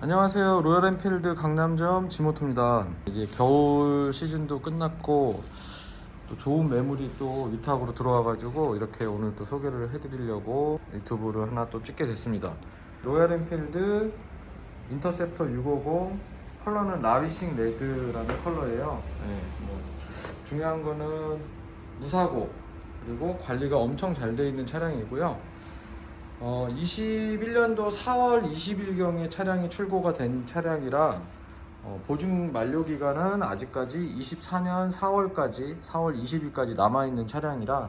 안녕하세요. 로얄 엔필드 강남점 지모토입니다. 이제 겨울 시즌도 끝났고 또 좋은 매물이 또 위탁으로 들어와 가지고 이렇게 오늘 또 소개를 해드리려고 유튜브를 하나 또 찍게 됐습니다. 로얄 엔필드 인터셉터 650 컬러는 라비싱 레드라는 컬러예요. 네, 뭐 중요한 거는 무사고 그리고 관리가 엄청 잘 돼 있는 차량이고요. 어, 21년도 4월 20일경에 차량이 출고가 된 차량이라 어, 보증 만료 기간은 아직까지 24년 4월까지 4월 20일까지 남아 있는 차량이라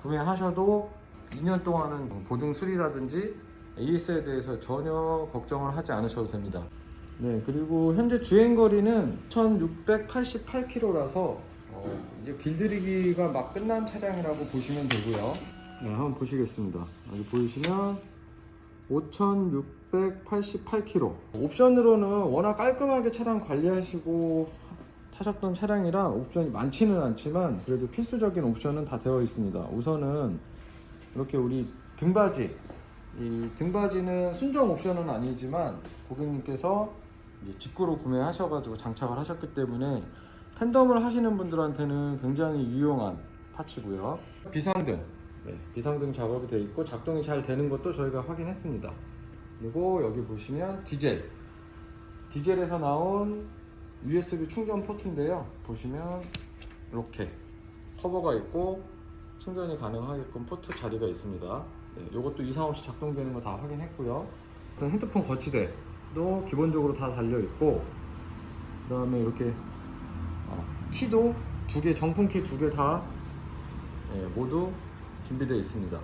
구매하셔도 2년 동안은 보증 수리라든지 AS에 대해서 전혀 걱정을 하지 않으셔도 됩니다. 네, 그리고 현재 주행 거리는 1688km라서 어, 이제 길들이기가 막 끝난 차량이라고 보시면 되고요. 네, 한번 보시겠습니다. 여기 보이시면 5,688km. 옵션으로는 워낙 깔끔하게 차량 관리하시고 타셨던 차량이라 옵션이 많지는 않지만 그래도 필수적인 옵션은 다 되어 있습니다. 우선은 이렇게 우리 등받이 이 등받이는 순정 옵션은 아니지만 고객님께서 이제 직구로 구매하셔가지고 장착을 하셨기 때문에 팬덤을 하시는 분들한테는 굉장히 유용한 파츠고요. 비상등, 네, 비상등 작업이 되어 있고 작동이 잘 되는 것도 저희가 확인했습니다. 그리고 여기 보시면 디젤, 디젤에서 나온 USB 충전 포트인데요. 보시면 이렇게 커버가 있고 충전이 가능하게끔 포트 자리가 있습니다. 네, 이것도 이상 없이 작동되는 거 다 확인했고요. 일단 핸드폰 거치대도 기본적으로 다 달려 있고, 그 다음에 이렇게 어, 키도 두 개, 정품 키 두 개다 예, 모두 준비되어 있습니다.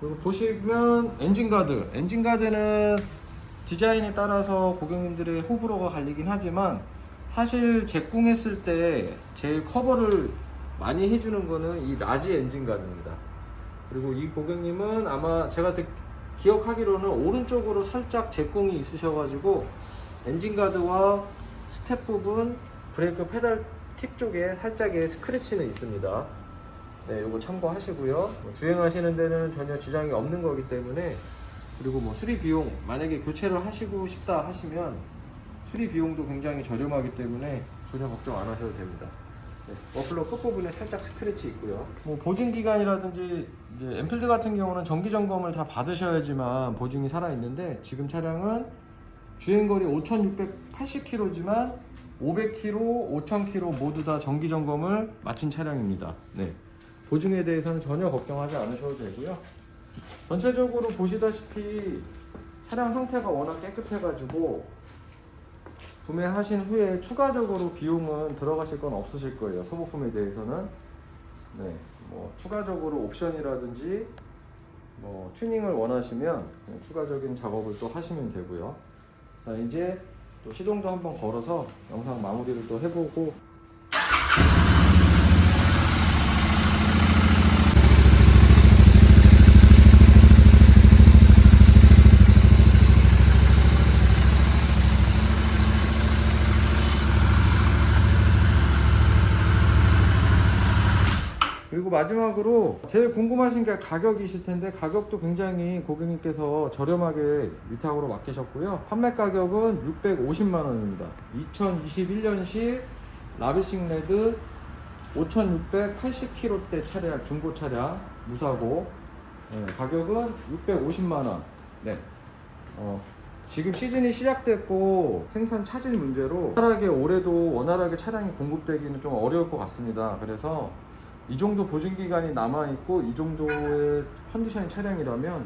그리고 보시면 엔진 가드, 엔진 가드는 디자인에 따라서 고객님들의 호불호가 갈리긴 하지만 사실 제공했을 때 제일 커버를 많이 해주는 거는 이 라지 엔진 가드입니다. 그리고 이 고객님은 아마 제가 듣- 기억하기로는 오른쪽으로 살짝 제공이 있으셔가지고 엔진 가드와 스텝 부분 브레이크 페달 팁 쪽에 살짝의 스크래치는 있습니다. 네, 요거 참고하시고요. 뭐 주행하시는 데는 전혀 지장이 없는 거기 때문에 그리고 뭐 수리 비용 만약에 교체를 하시고 싶다 하시면 수리 비용도 굉장히 저렴하기 때문에 전혀 걱정 안 하셔도 됩니다. 네, 머플러 끝부분에 살짝 스크래치 있고요. 뭐 보증 기간이라든지 이제 엔필드 같은 경우는 정기 점검을 다 받으셔야지만 보증이 살아 있는데 지금 차량은 주행 거리 5,680km지만 500km, 5,000km 모두 다 정기 점검을 마친 차량입니다. 네. 보증에 대해서는 전혀 걱정하지 않으셔도 되고요. 전체적으로 보시다시피 차량 상태가 워낙 깨끗해가지고 구매하신 후에 추가적으로 비용은 들어가실 건 없으실 거예요. 소모품에 대해서는 네, 뭐 추가적으로 옵션이라든지 뭐 튜닝을 원하시면 추가적인 작업을 또 하시면 되고요. 자 이제 또 시동도 한번 걸어서 영상 마무리를 또 해보고 그리고 마지막으로 제일 궁금하신 게 가격이실 텐데 가격도 굉장히 고객님께서 저렴하게 위탁으로 맡기셨고요. 판매 가격은 650만 원입니다. 2021년식 라비싱 레드 5,680km대 차량 중고 차량 무사고 네, 가격은 650만 원. 네. 어, 지금 시즌이 시작됐고 생산 차질 문제로 원활하게 올해도 원활하게 차량이 공급되기는 좀 어려울 것 같습니다. 그래서 이 정도 보증 기간이 남아 있고 이 정도의 컨디션의 차량이라면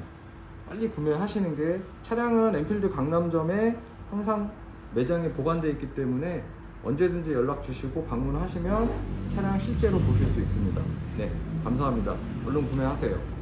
빨리 구매하시는 게 차량은 엔필드 강남점에 항상 매장에 보관되어 있기 때문에 언제든지 연락 주시고 방문하시면 차량 실제로 보실 수 있습니다. 네, 감사합니다. 얼른 구매하세요.